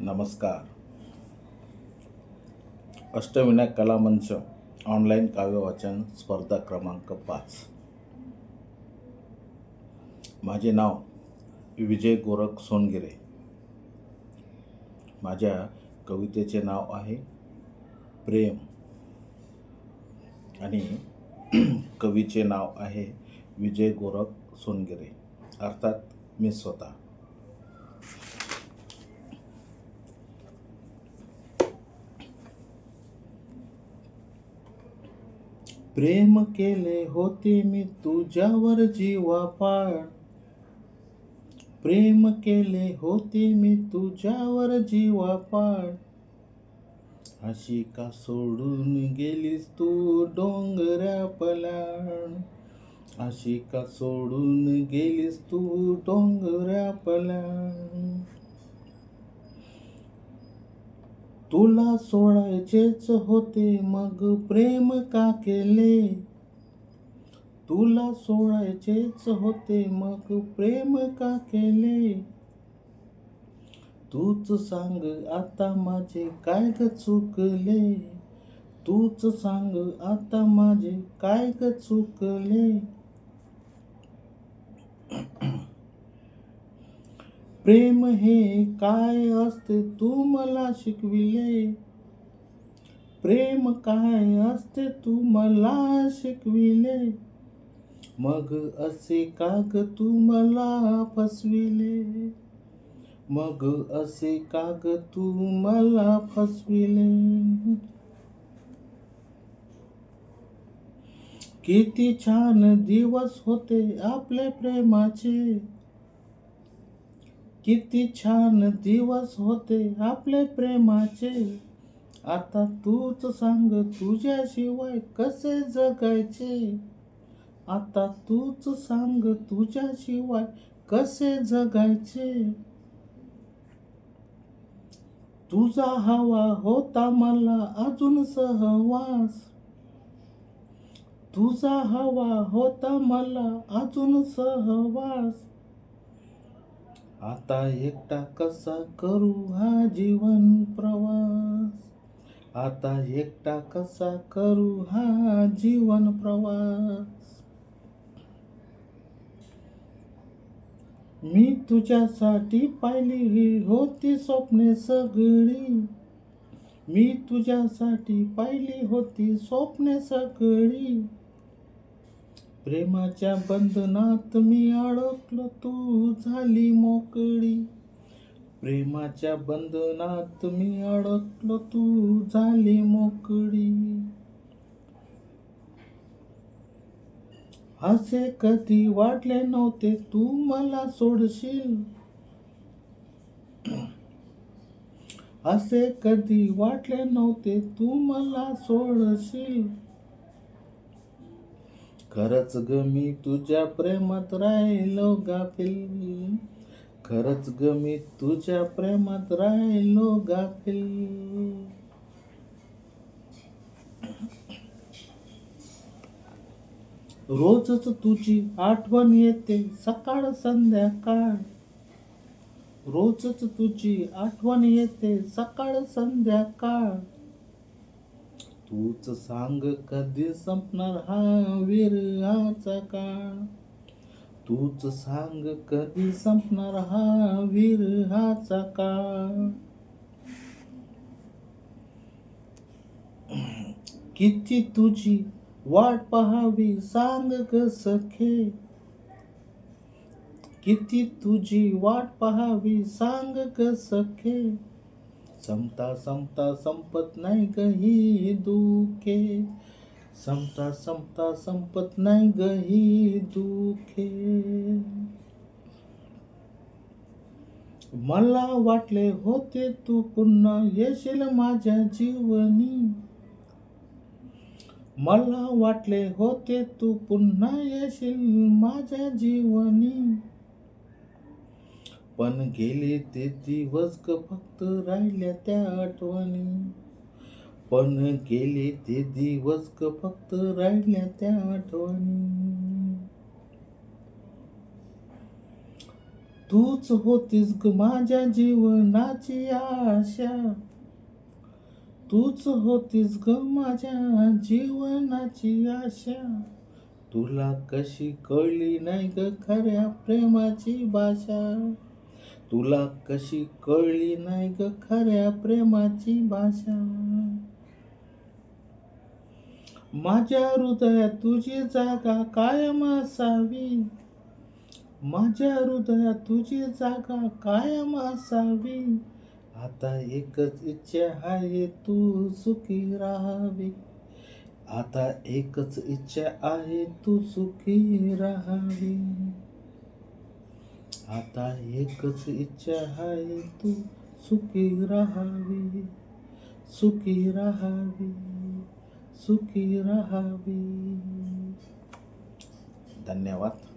नमस्कार. अष्टविनायक कलामंच ऑनलाईन काव्यवाचन स्पर्धा क्रमांक पाच. माझे नाव विजय गोरख सोनगिरे. माझ्या कवितेचे नाव आहे प्रेम. आणि कवीचे नाव आहे विजय गोरख सोनगिरे. अर्थात मी स्वतः. प्रेम केले होते मी तुझ्यावर जीवापाळ प्रेम केले होते मी तुझ्यावर जीवापाळ अशी का सोडून गेलीस तू डोंगऱ्या पलाण अशी का सोडून गेलीस तू डोंगऱ्या पलाण तुला सोडायचेच होते मग प्रेम का केले? तुला सोडायचेच होते मग प्रेम का केले? तूच सांग आता माझे काय ग चुकले? तूच सांग आता माझे काय ग चुकले? प्रेम हे काय असते तू मला शिकविले? प्रेम काय असते तू मला शिकविले? मग असे काग तू मला फसविले? मग असे काग तू मला फसविले? किती छान दिवस होते आपले प्रेमाचे. किती छान दिवस होते आपले प्रेमाचे. आता तूच सांग तुझ्याशिवाय कसे जगायचे? आता तूच सांग तुझ्याशिवाय कसे जगायचे? तुझा हवा होता मला अजून सहवास. तुझा हवा होता मला अजून सहवास. आता एकटा कसा करू हा जीवन प्रवास? आता एकटा कसा करू हा जीवन प्रवास? मी तुझ्यासाठी पाहिली ही होती स्वप्ने सगळी. मी तुझ्यासाठी पाहिली होती स्वप्ने सगळी. प्रेमाच्या बंधनात मी अडकलो तू झाली मोकळी. प्रेमाच्या बंधनात मी अडकलो तू झाली मोकळी. असे कधी वाटले नव्हते तू मला सोडशील. असे कधी वाटले नव्हते तू मला सोडशील. खरंच ग मी तुझ्या प्रेमात राहिलो गाफिल. खरंच ग मी तुझ्या प्रेमात राहिलो गाफिल. रोजच तुझी आठवण येते सकाळ संध्याकाळ. रोजच तुझी आठवण येते सकाळ संध्याकाळ. तूच सांग कधी संपणार हा विरहाचा काळ? तूच सांग कधी संपणार हा विरहाचा काळ? किती तुझी वाट पहावी सांग ग सखे किती तुझी वाट पहावी सांग ग सखे संपता संपता संपत नाही गही दुखे. संपता संपता संपत नाही गही दुखे. मला वाटले होते तू पुन्हा येशील माझ्या जीवनी. मला वाटले होते तू पुन्हा येशील माझ्या जीवनी. पण गेले ते दिवस ग फक्त राहिल्या त्या आठवणी. पण गेले ते दिवस ग फक्त राहिल्या त्या आठवणी. तूच होतीस ग माझ्या जीवनाची आशा. तूच होतीस ग माझ्या जीवनाची आशा. तुला कशी कळली नाही ग खऱ्या प्रेमाची भाषा? तुला कशी कळली नाही ग खऱ्या प्रेमाची भाषा? माझ्या हृदयात तुझी जागा कायम असावी. माझ्या हृदयात तुझी जागा कायम असावी. आता एकच इच्छा आहे तू सुखी राहावी. आता एकच इच्छा आहे तू सुखी राहावी. आता एकच इच्छा आहे तू सुखी राहावी सुखी राहावी सुखी राहावी. धन्यवाद.